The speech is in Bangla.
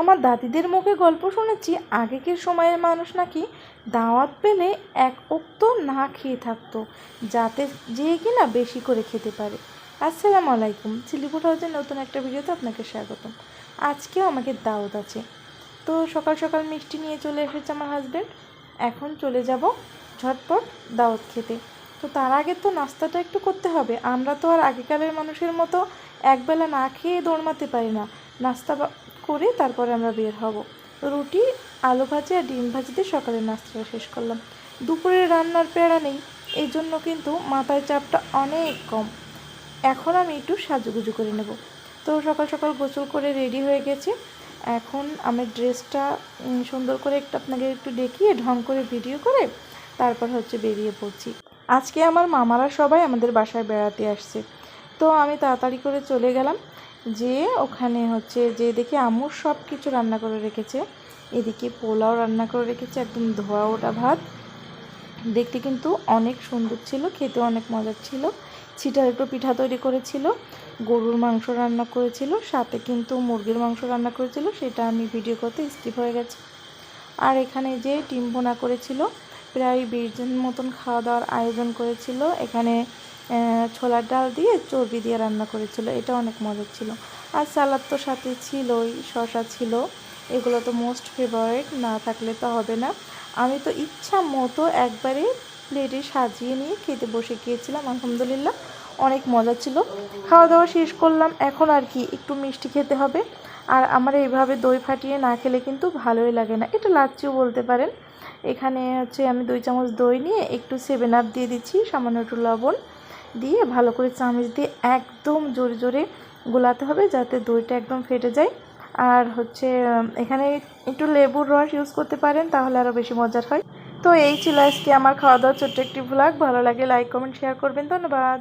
আমার দাদিদের মুখে গল্প শুনেছি, আগেকার সময়ের মানুষ নাকি দাওয়াত পেলে এক উক্ত না খেয়ে থাকতো, যাতে যে কিনা বেশি করে খেতে পারে। আসসালামু আলাইকুম, চিলিপুর হাউসের নতুন একটা ভিডিওতে আপনাকে স্বাগতম। আজকেও আমাকে দাওয়াত আছে। তো সকাল সকাল মিষ্টি নিয়ে চলে এসেছে আমার হাজব্যান্ড এখন চলে যাব ঝটপট দাওয়াত খেতে। তো তার আগে তো নাস্তাটা একটু করতে হবে। আমরা তো আর আগেকারের মানুষের মতো একবেলা না খেয়ে দৌড়মাতে পারি না। নাস্তা করে তারপরে আমরা বের হব। রুটি, আলু ভাজি আর ডিম ভাজিতে সকালের নাস্তাটা শেষ করলাম। দুপুরে রান্নার পেড়া নেই, এই জন্য কিন্তু মাথায় চাপটা অনেক কম। এখন আমি একটু সাজুগুজু করে নেব। তো সকাল সকাল গোসল করে রেডি হয়ে গেছে। এখন আমি ড্রেসটা সুন্দর করে একটু আপনাকে একটু দেখিয়ে ঢং করে ভিডিও করে তারপর হচ্ছে বেরিয়ে পড়ছি। আজকে আমার মামারা সবাই আমাদের বাসায় বেড়াতে আসছে। তো আমি তাড়াতাড়ি করে চলে গেলাম। যে ওখানে হচ্ছে যে দেখি আমুর সব কিছু রান্না করে রেখেছে। এদিকে পোলাও রান্না করে রেখেছে, একদম ধোয়া ওটা ভাত। দেখতে কিন্তু অনেক সুন্দর ছিল, খেতে অনেক মজার ছিল। ছিটার একটু পিঠা তৈরি করেছিল, গরুর মাংস রান্না করেছিল, সাথে কিন্তু মুরগির মাংস রান্না করেছিল, সেটা আমি ভিডিও করতে স্কিপ হয়ে গেছে। আর এখানে যে ডিম ভোনা করেছিল, প্রায় বিশ জন মতন খাওয়া দাওয়ার আয়োজন করেছিল। এখানে ছোলার ডাল দিয়ে চর্বি দিয়ে রান্না করেছিল। এটা অনেক মজার ছিল। আর সালাদ তো সাথে ছিলই শশা ছিল। এগুলো তো মোস্ট ফেভারিট না থাকলে তো হবে না। আমি তো ইচ্ছা মতো একবারে প্লেটে সাজিয়ে নিয়ে খেতে বসে গিয়েছিলাম, আলহামদুলিল্লাহ। অনেক মজা ছিল। খাওয়া দাওয়া শেষ করলাম। এখন আর কি, একটু মিষ্টি খেতে হবে। আর আমার এইভাবে দই ফাটিয়ে না খেলে কিন্তু ভালোই লাগে না। এটা লাচ্ছিও বলতে পারেন। এখানে হচ্ছে আমি দুই চামচ দই নিয়ে একটু সেভেন আপ দিয়ে দিচ্ছি, সামান্য একটু লবণ। দিয়ে ভালো করে চামচ দিয়ে একদম জোরে জোরে গোলাতে হবে যাতে দইটা একদম ফেটে যায়। আর হচ্ছে এখানে একটু লেবুর রস ইউজ করতে পারেন, তাহলে আরও বেশি মজার হয়। তো এই ছিল আজকে আমার খাওয়া দাওয়া ছোট্ট একটি ভ্লগ ভালো লাগে লাইক কমেন্ট শেয়ার করবেন। ধন্যবাদ।